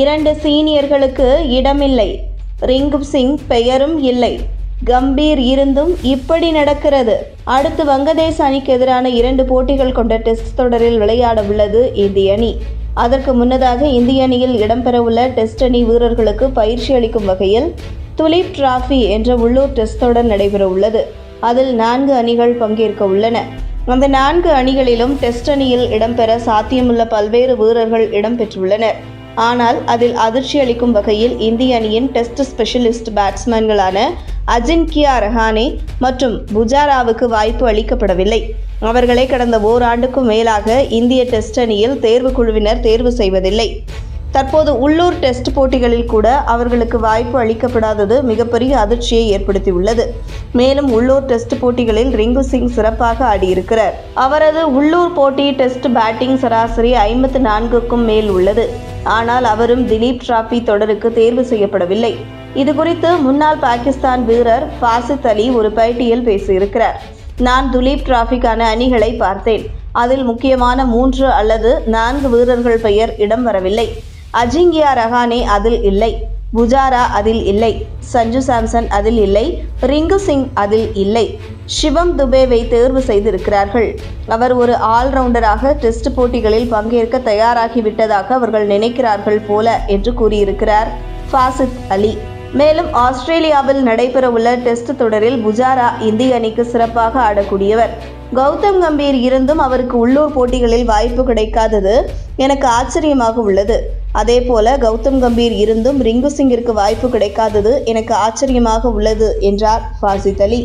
இரண்டு சீனியர்களுக்கு இடமில்லை. ரிங்கு சிங் பெயரும் இல்லை. கம்பீர் இருந்தும் இப்படி நடக்கிறது. அடுத்து வங்கதேச அணிக்கு எதிரான இரண்டு போட்டிகள் கொண்ட டெஸ்ட் தொடரில் விளையாட உள்ளது இந்திய அணி. அதற்கு முன்னதாக இந்திய அணியில் இடம்பெறவுள்ள டெஸ்ட் அணி வீரர்களுக்கு பயிற்சி அளிக்கும் வகையில் துலீப் டிராஃபி என்ற உள்ளூர் டெஸ்ட் தொடர் நடைபெற உள்ளது அதில் நான்கு அணிகள் பங்கேற்க உள்ளன. அந்த நான்கு அணிகளிலும் டெஸ்ட் அணியில் இடம்பெற சாத்தியமுள்ள பல்வேறு வீரர்கள் இடம்பெற்றுள்ளனர் ஆனால் அதில் அதிர்ச்சி அளிக்கும் வகையில் இந்திய அணியின் டெஸ்ட் ஸ்பெஷலிஸ்ட் பேட்ஸ்மேன்களான அஜின்கியா ரஹானே மற்றும் புஜாராவுக்கு வாய்ப்பு அளிக்கப்படவில்லை. அவர்களை கடந்த ஓராண்டுக்கும் மேலாக இந்திய டெஸ்ட் அணியில் தேர்வு குழுவினர் தேர்வு செய்வதில்லை. தற்போது உள்ளூர் டெஸ்ட் போட்டிகளில் கூட அவர்களுக்கு வாய்ப்பு அளிக்கப்படாதது மிகப்பெரிய அதிர்ச்சியை ஏற்படுத்தியுள்ளது. மேலும் உள்ளூர் டெஸ்ட் போட்டிகளில் ரிங்கு சிங் சிறப்பாக ஆடியிருக்கிறார். அவரது உள்ளூர் போட்டி டெஸ்ட் பேட்டிங் சராசரி ஐம்பத்து நான்குக்கும் மேல் உள்ளது. ஆனால் அவரும் திலீப் டிராபி தொடருக்கு தேர்வு செய்யப்படவில்லை. இது குறித்து முன்னாள் பாகிஸ்தான் வீரர் ஃபாசித் அலி ஒரு பேட்டியில் பேசியிருக்கிறார். நான் துலீப் டிராஃபிக்கான அணிகளை பார்த்தேன். அதில் முக்கியமான மூன்று அல்லது நான்கு வீரர்கள் பெயர் இடம் வரவில்லை. அஜிங்கியா ரஹானே அதில் இல்லை. புஜாரா அதில் இல்லை. சஞ்சு சாம்சன் அதில் இல்லை. ரிங்கு சிங் அதில் இல்லை. சிவம் துபேவை தேர்வு செய்திருக்கிறார்கள். அவர் ஒரு ஆல்ரவுண்டராக டெஸ்ட் போட்டிகளில் பங்கேற்க தயாராகிவிட்டதாக அவர்கள் நினைக்கிறார்கள் போல என்று கூறியிருக்கிறார் ஃபாசித் அலி. மேலும் ஆஸ்திரேலியாவில் நடைபெறவுள்ள டெஸ்ட் தொடரில் புஜாரா இந்திய அணிக்கு சிறப்பாக ஆடக்கூடியவர். கௌதம் கம்பீர் இருந்தும் அவருக்கு உள்ளூர் போட்டிகளில் வாய்ப்பு கிடைக்காதது எனக்கு ஆச்சரியமாக உள்ளது. அதே போல கௌதம் கம்பீர் இருந்தும் ரிங்கு சிங்கிற்கு வாய்ப்பு கிடைக்காதது எனக்கு ஆச்சரியமாக உள்ளது என்றார் ஃபாசித் அலி.